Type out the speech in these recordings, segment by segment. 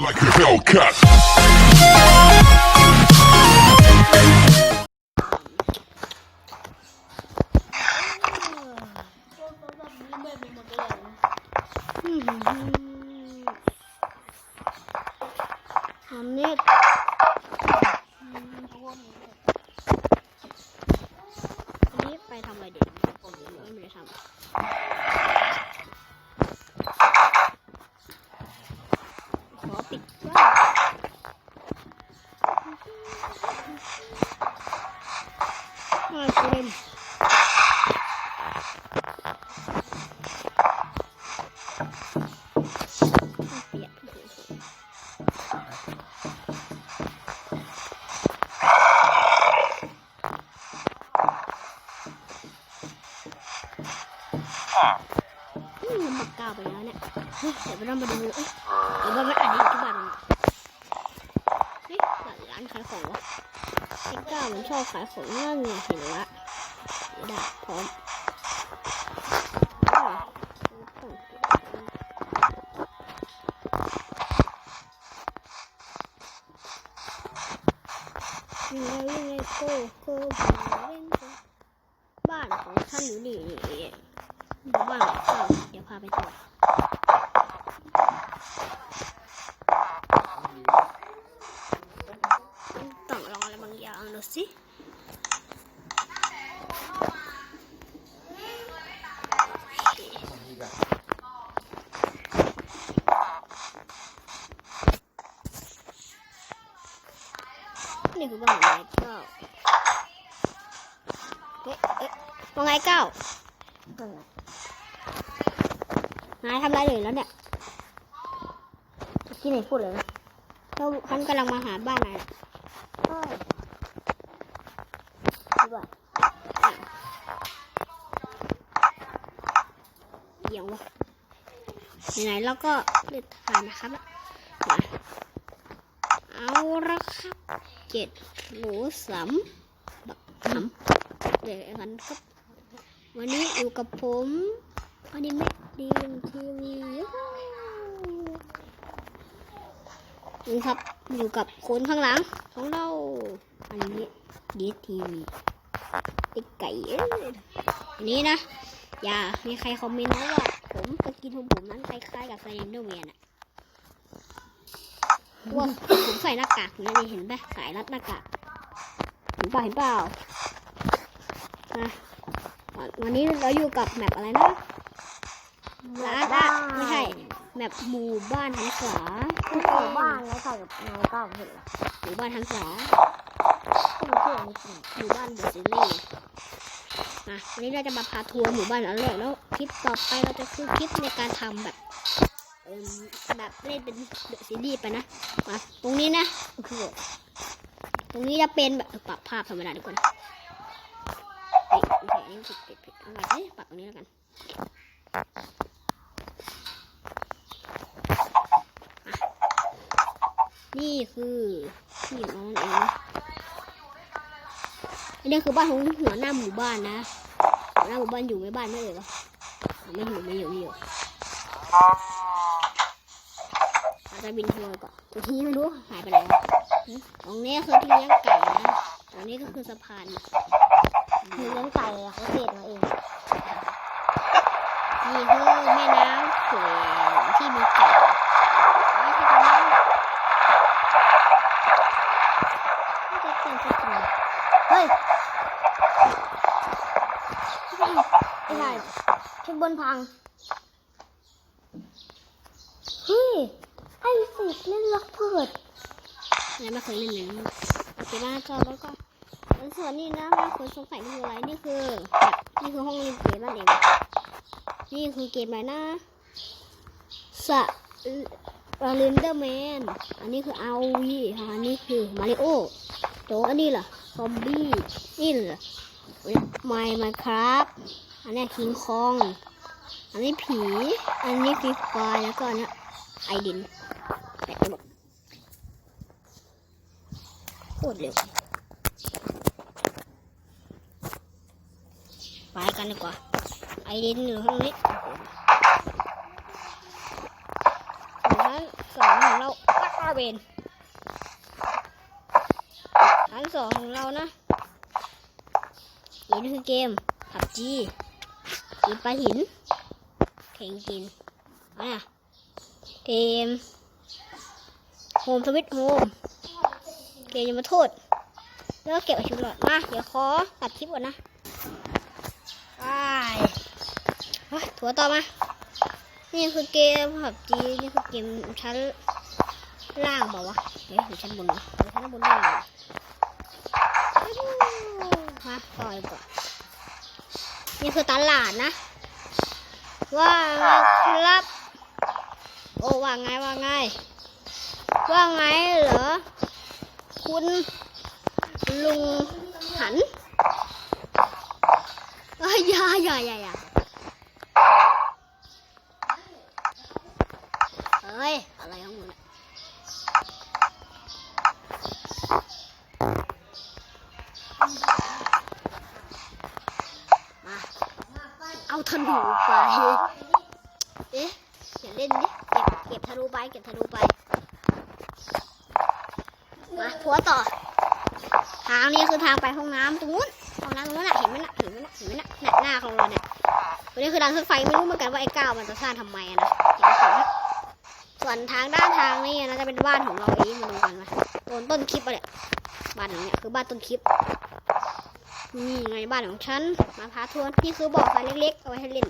like a Hellcat. อั ยวเรามาดูเอ้ยเดี๋ยวเรามาอ่านอีกที่บ้านมันเฮ้ยร้านขายของวะไอ้ ก้ามันชอบขายของเรื่องเงินเห็นละเดี๋ยวดาบพร้อมอ้าวยังไงยังไงโก้โก้บ้านของท่านอยู่นี่นี่ หมู่บ้านของเราเดี๋ยวพาไปดูต้องลองอะไรบางอย่างดูสิ นี่คือบ้านของเก้าเอ๊ะเอ๊ะว่าไงเก้านายทำไรเลยแล้วเนี่ยที่ไหนพูดเลยนะเราคันกำลังมาหาบ้านนายน่ะใช่ด้วยเดี๋ยววะไหนๆเราก็เลือกทานนะครับมา เอาละครับเจ็ดหมูสัมบักขำเดี๋ยวกันครับ วันนี้อยู่กับผมอนิเมะดีมทีวีนี่ครับอยู่กับคนข้างหลังของเราอันิเมะดีทีวีไอ้ไก่เอ้ยอันนี้นะ อย่ามีใครคอมเมนต์นะว่าผมสกินของผมนั้นคล้ายๆกับไซเรนเดอร์แมนอะ ว่าผมใส่หน้ากากอยู่นั่นเองเห็นปะสายรัดหน้ากากเห็นเปล่าเห็นเปล่าอะวันนี้เราอยู่กับแมปอะไรนะร้านอะไม่ใช่แมปหมู่บ้านหันษาที่หมู่บ้านแล้วใส่กับนายเก้าเห็นเหรอหมู่บ้านหันษาที่มันชื่ออะไรจริงหมู่บ้านเดอะซีรีส์อะวันนี้เราจะมาพาทัวร์หมู่บ้านแล้วเลยแล้วคลิปต่อไปเราจะคือคลิปในการทำแบบเอิ่ม แบบเล่นเป็นเดอะซีรีส์ไปนะมาตรงนี้นะคือตรงนี้จะเป็นแบบปรับภาพธรรมดาทุกคนโอเคนี่ผิดผิดผิดเอาไว้ปรับตรงนี้แล้วกันนี่คือที่ขอน้องเองนะอันนี้คือบ้านของหัวหน้าหมู่บ้านนะหัวหน้าหมู่บ้านอยู่ไหมบ้านไม่เลยวะไม่อยู่ไม่อยู่ไม่อยู่ จจะบินทัวร์ก่อนตัวที่ไม่รู้หายไปไหนวะตรงนี้คือที่เลี้ยงไก่นะตรงนี้ก็คือสะพานคือเลี้ยงไก่อะเขาเศษมาเองนี่คือแม่น้ำแขวนที่มีไก่ไม่ใช่ตรงนั้นไม่ใช่เป็นสตรีเฮ้ยไม่ใช่ชุดบนพัง เฮ้ย ไอ้สิเล่นล็อกเพิดยังไม่เคยเล่นเลยนะโอเคนะก็แล้วก็ส่วนนี้นะบาคนสงสัยนี่คืออะไรนี่คือนี่คือห้องเล่นเกมนั่นเองนี่คือเกมอะไรนะสะเรนเดอร์แมนอันนี้คืออาวีอันนี้คือมาริโอโตอันนี้ล่ะซอมบี้นี่เหรอไมมาครับ อันนี้คิงคอง อันนี้ผี อันนี้ฟรีไฟร์แล้วก็อันเนี้ย ไอดินแปะไปหมดโคตรเร็วไปกันดีกว่า ไอดินอยู่ข้างนี้ขั้นสองของเราเป็นชั้นสองของเรานะนี่คือเกมผับจีกินปลาหินเข่งกินเอาน่ะ เกมโฮมสวิตโฮมเกมยมาโทษ แล้วก็เก็บอาชุดหลอดมา เดี๋ยวขอตัดคลิปก่อนนะไปถั่วต่อมา นี่คือเกมผับจีนี่คือเกมชั้นล่างบอกวะเอ๊ะหรือชั้นบนวะหรือชั้นบนล่างวะมาต่อดีกว่านี่คือตลาดนะ ว่าครับ โอ้ว่าไงว่าไง ว่าไงเหรอ คุณลุงหันเอ้ยอย่าอย่าอย่าอย่าเอ้ย อะไรของมึงเนี่ยมา เอาธนูไป เอ๊ะ อย่าเล่นดิ เก็บธนูไป เก็บธนูไป มาผัวต่อ ทางนี้คือทางไปห้องน้ำตรงนู้น ห้องน้ำตรงนู้นน่ะ เห็นไหมน่ะ เห็นไหมน่ะ เห็นไหมน่ะน่ะหน้าของเราเนี่ยตัวนี้คือทางรถไฟไม่รู้เหมือนกันว่าไอ้ก้าวมันจะสร้างทำไมนะส่วนทางด้านทางนี้นะจะเป็นบ้านของเราเองมาดูกันไหมต้นต้นคลิปอะเนี่ยบ้านหลังเนี่ยคือบ้านต้นคลิป นี่ไงบ้านของฉัน มาพาทัวร์นี่คือบ่อทรายเล็กๆเอาไว้ให้เล่น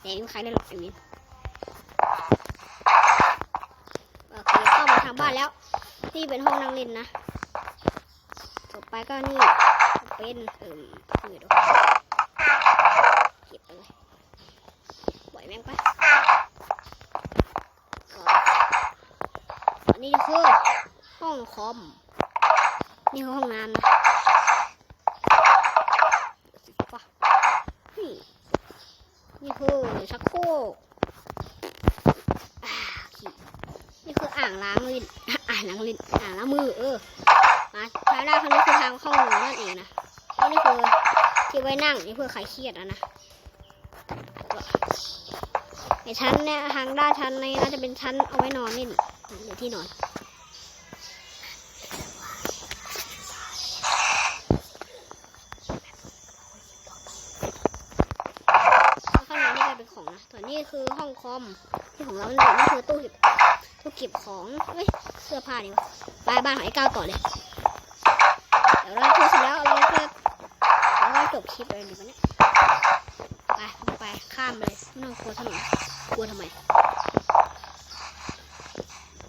แต่ไม่มีใครเล่นหรอกอย่างนี้โอเค เข้ามาทางบ้านแล้วนี่เป็นห้องนั่งเล่นนะ ต่อไปก็นี่เป็นเอิ่มนี่ดูเก็บไปเลยปล่อยแม่งไปก็อันนี้คือห้องคอม นี่คือห้องน้ำนะเดี๋ยวสิปะนี่นี่คือชักโครกอ่าขี้นี่คืออ่างล้างลิ้นอ่างล้างลิ้นอ่างล้างมือเออมาทางด้านข้างนี้คือทางเข้าหนูนั่นเองนะนี่คือที่ไว้นั่งนี่เพื่อคลายเครียดอะนะไอชั้นเนี่ยทางด้านชั้นในน่าจะเป็นชั้นเอาไว้นอนนี่หรือที่นอนข้างในนี่ก็เป็นของนะส่วนนี้คือห้องคอมที่ของเราเนี่ยนี่คือตู้เก็บ เก็บของเอ้ยเสื้อผ้านี่วะไปบ้านของไอ้ก้าวต่อเลยเดี๋ยวเราทัวร์เสร็จแล้วเราก็เราก็จบคลิปเลยดีกว่านี่ยไปไปข้ามเลยไม่ต้องกลัวถนนกลัวทำไม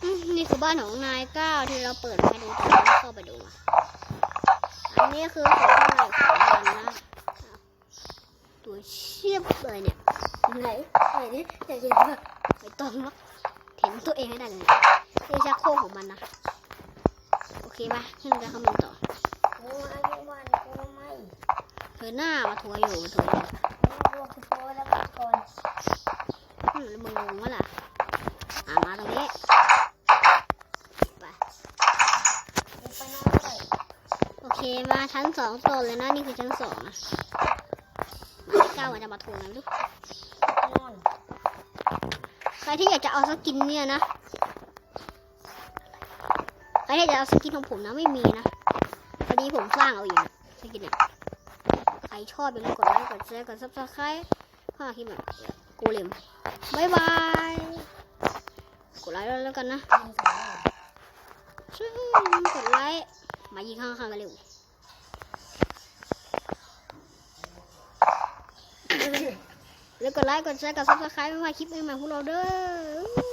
อืมนี่คือบ้านของนายก้าวที่เราเปิดมาให้ดูแต่เราไม่เข้าไปดูอะอันนี้คือของข้างในของมันนะตัวเชียบเลยเนี่ยไหนไหนนี่อยากเห็นว่าไม่ต้องหรอก เห็นตัวเองให้ได้เลยนี่ชักโครกของมันนะ โอเคป่ะขึ้นไปข้างบนต่อโอ้ยไม่วันกูไม่เธอหน้ามาทัวร์อยู่มาทัวร์อยู่ไม่รู้คือโพสแล้วก่อนอืมแล้วมึงงงวะล่ะอ่ามาตรงนี้ไปไปนอนเลยโอเคมาชั้นสองต่อเลยนะ นี่คือชั้นสองนะมาที่เก้ามันจะมาทวงกันลูกนอนใค รที่อยากจะเอาสกินเนี่ยนะ ใครที่อยากจะเอาสกินของผมนะไม่มีนะ พอดีผมสร้างเอาเองสกินเนี่ย ใครชอบอย่าลืมกดไลค์ กดแชร์ กดซับสไครต์ข้าคลิปแบบกูเลมบายบาย กดไลค์แล้วกันนะยิงสองช่วยกดไลค์ มายิงข้างๆกันเร็ว แล้วกดไลค์กดแชร์กดซับสไครต์ไม่ว่าคลิปใหม่ๆของเราเด้อ